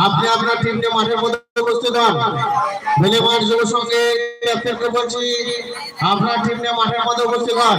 আপনি আপনার টিমকে মাঠের মধ্যে উপস্থিত হন বেলেমার যুব সংঘে ক্যাপ্টেনকে বলছি আপনার টিমকে মাঠের মধ্যে উপস্থিত হন।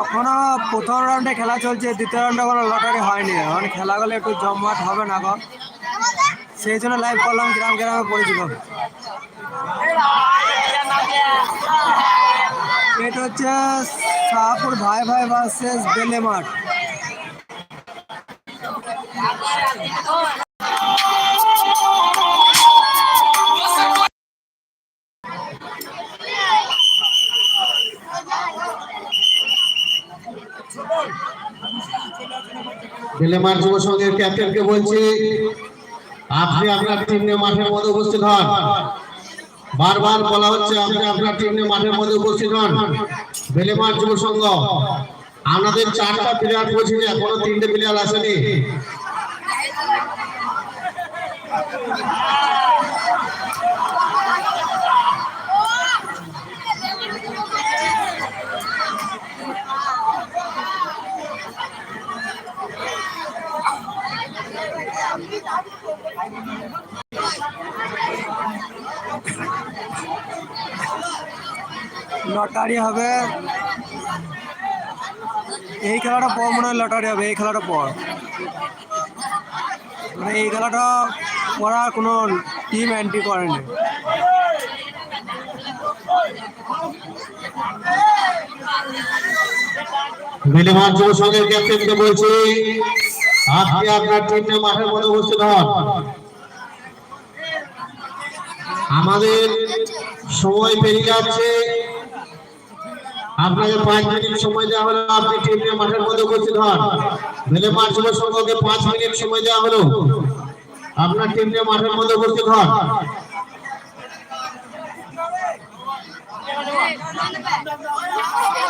এখনও প্রথম রাউন্ডে খেলা চলছে, দ্বিতীয় রাউন্ডে কোনো লটারি হয়নি। এখন খেলাগুলো একটু জমমাট হবে না এখন। সেই জন্য লাইভ করলাম, গ্রাম গ্রামে পরিচিত। এটা হচ্ছে শাহপুর ভাই ভাই ভার্সেস বেলে মাঠ। বেলেমার যুব সংঘের ক্যাপ্টেনকে বলছি, আপনি আপনার টিম নিয়ে মাঠের মধ্যে উপস্থিত হন। বারবার বলা হচ্ছে আপনি আপনার টিম নিয়ে মাঠের মধ্যে উপস্থিত হন। বেলেমার যুব সংঘ আমাদের চারটা প্লেয়ার বলছি যে এখনও তিনটে প্লেয়ার আসেনি। লটারি হবে। এই খেলাটা পর মনে হয় লটারি হবে, এই খেলাটা পর। মানে এই খেলাটা পড়া কোনো টিম এন্ট্রি করেনি। বেলেমার যুব সংঘের ক্যাপ্টেনকে বলছি। আজকে আপনার তিনটা মাঠের মধ্যে উপস্থিত হন। আমাদের সময় পেরিয়ে যাচ্ছে। আপনাকে পাঁচ মিনিট সময় দেওয়া হলো, আপনি টিমে মাঠের মধ্যে উপস্থিত হন। মেলে পাঁচ যুব সঙ্গে পাঁচ মিনিট সময় দেওয়া হলো। আপনার টিমে মাঠের মধ্যে উপস্থিত হন। Thank you.